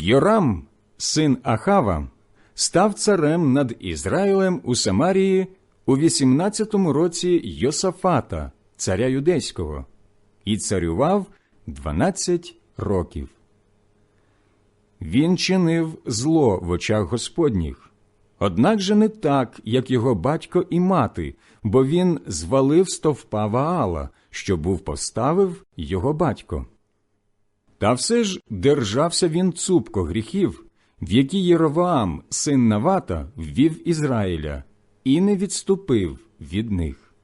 Йорам, син Ахава, став царем над Ізраїлем у Самарії у 18-му році Йосафата, царя юдейського, і царював 12 років. Він чинив зло в очах Господніх, однак же не так, як його батько і мати, бо він звалив стовпа Ваала, що був поставив його батько. Та все ж держався він цупко гріхів, в які Єроваам, син Навата, ввів Ізраїля, і не відступив від них.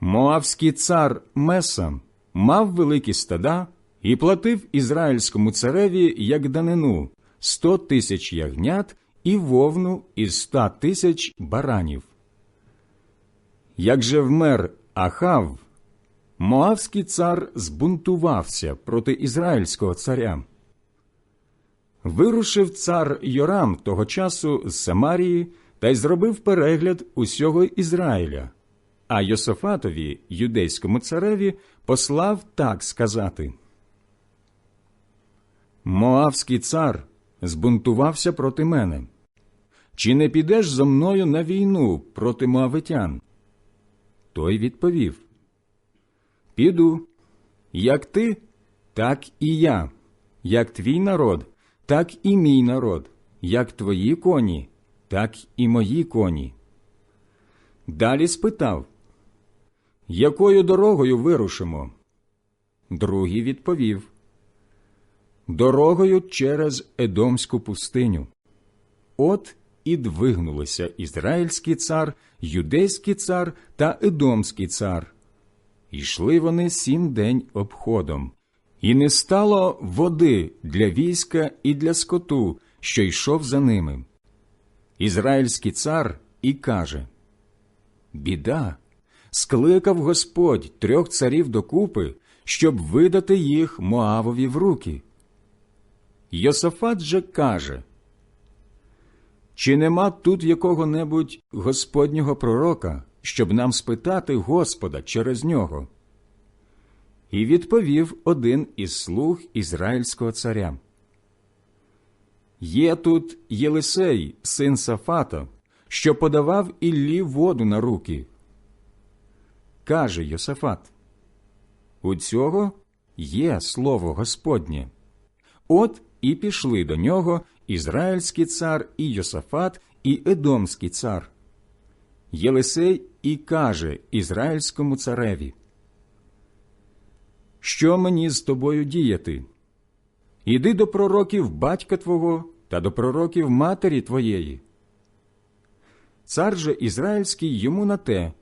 Моавський цар Меса мав великі стада і платив ізраїльському цареві як данину сто тисяч ягнят і вовну із ста тисяч баранів. Як же вмер Ахав, Моавський цар збунтувався проти ізраїльського царя. Вирушив цар Йорам того часу з Самарії та й зробив перегляд усього Ізраїля, а Йософатові, юдейському цареві, послав так сказати. Моавський цар збунтувався проти мене. Чи не підеш зо мною на війну проти моавитян? Той відповів Піду, як ти, так і я, як твій народ, так і мій народ, як твої коні, так і мої коні. Далі спитав, якою дорогою вирушимо? Другий відповів Дорогою через Едомську пустиню. От і двигнулися ізраїльський цар, юдейський цар та Едомський цар. Йшли вони сім день обходом, і не стало води для війська і для скоту, що йшов за ними. Ізраїльський цар і каже Біда, скликав Господь трьох царів докупи, щоб видати їх Моавові в руки. Йосафат же каже Чи нема тут якого-небудь Господнього пророка, щоб нам спитати Господа через нього? І відповів один із слуг ізраїльського царя. Є тут Єлисей, син Сафата, що подавав Іллі воду на руки. Каже Йосафат, у цього є слово Господнє. От і пішли до нього Ізраїльський цар і Йосафат, і Едомський цар. Єлисей і каже Ізраїльському цареві, Що мені з тобою діяти? Іди до пророків батька твого та до пророків матері твоєї. Цар же Ізраїльський йому на те.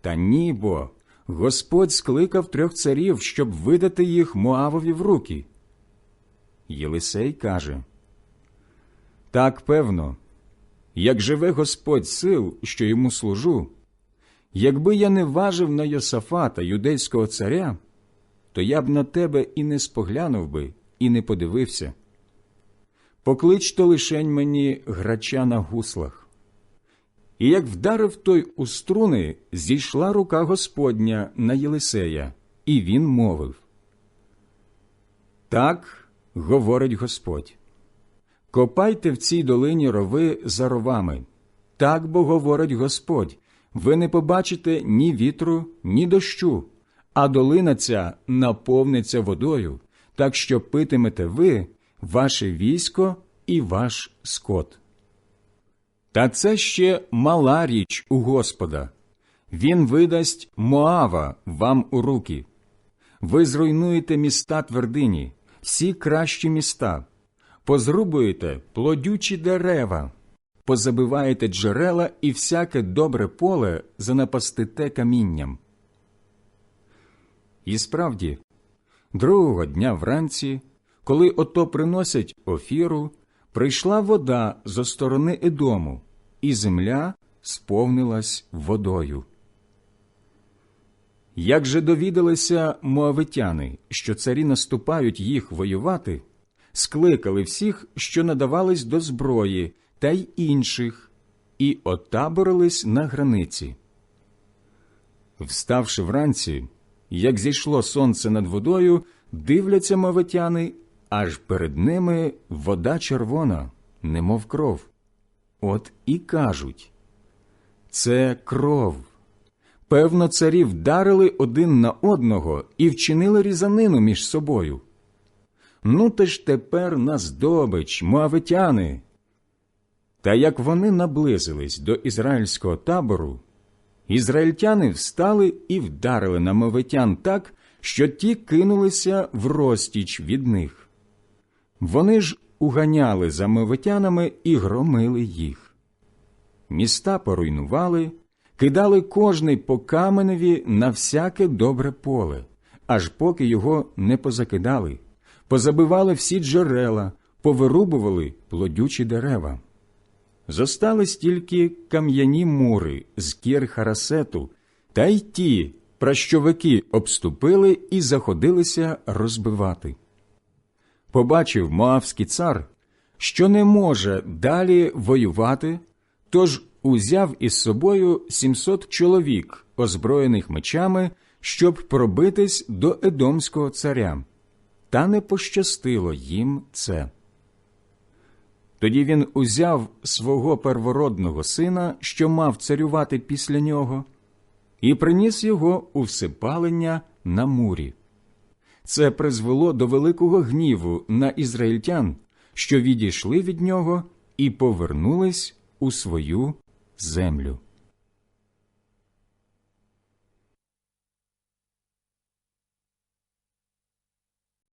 Та ні, бо Господь скликав трьох царів, щоб видати їх Моавові в руки. Єлисей каже Так певно, як живе Господь сил, що йому служу, якби я не важив на Йосафата, юдейського царя, то я б на тебе і не споглянув би, і не подивився. Поклич то лишень мені грача на гуслах. І як вдарив той у струни, зійшла рука Господня на Єлисея, і він мовив Так говорить Господь. Копайте в цій долині рови за ровами. Так бо говорить Господь. Ви не побачите ні вітру, ні дощу, а долина ця наповниться водою, так що питимете ви, ваше військо і ваш скот. Та це ще мала річ у Господа. Він видасть Моава вам у руки. Ви зруйнуєте міста твердині, всі кращі міста, позрубуєте плодючі дерева, позабиваєте джерела і всяке добре поле занапастите камінням. І справді, другого дня вранці, коли ото приносять офіру, прийшла вода зо сторони Едому, і земля сповнилась водою. Як же довідалися моавитяни, що царі наступають їх воювати, скликали всіх, що надавались до зброї, та й інших, і отаборились на границі. Вставши вранці, як зійшло сонце над водою, дивляться мовитяни, аж перед ними вода червона, немов кров. От і кажуть це кров. Певно, царі вдарили один на одного і вчинили різанину між собою. Ну, те ж тепер на здобич, моавитяни. Та як вони наблизились до ізраїльського табору, ізраїльтяни встали і вдарили на мовитян так, що ті кинулися в розтіч від них. Вони ж уганяли за мовитянами і громили їх. Міста поруйнували, кидали кожний по каменеві на всяке добре поле, аж поки його не позакидали, позабивали всі джерела, повирубували плодючі дерева. Зостались тільки кам'яні мури з кір Харасету, та й ті пращовики обступили і заходилися розбивати. Побачив Моавський цар, що не може далі воювати, тож узяв із собою сімсот чоловік, озброєних мечами, щоб пробитись до Едомського царя, та не пощастило їм це. Тоді він узяв свого первородного сина, що мав царювати після нього, і приніс його у всипалення на мурі. Це призвело до великого гніву на ізраїльтян, що відійшли від нього і повернулись у свою землю.